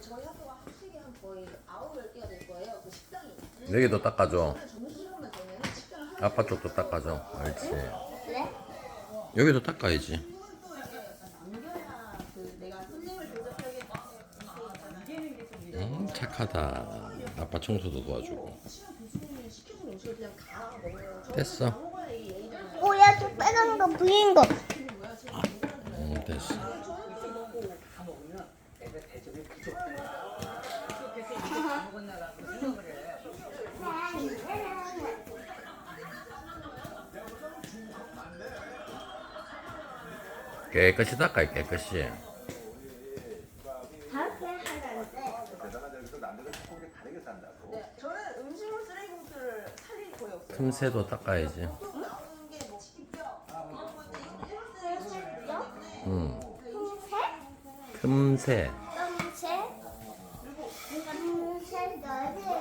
저희 학교가 학생이 한 거의 아홉 열 개가 될 거예요. 그 식당이. 여기도 닦아줘. 오늘 점심시간만 되면 식당을 하나 아빠 쪽도 닦아줘. 옳지. 그래? 여기도 닦아야지. 남겨야 그 내가 손님을 대접하게 음, 착하다. 아빠 청소도 도와주고. 시간 교수님이 시켜준 음식을 그냥 다 먹어요. 저 됐어. 다 먹어야 이 예의를 오, 야, 저 빨간 거 부인 거. 음, 됐어. 깨끗이 닦아야 깨끗이. 다르게. 네, 저는 음식물 쓰레기 봉투를 살릴 거의 없어요. 틈새도 닦아야지. 헬스에서 음, 새? 틈새. 넣어야 되는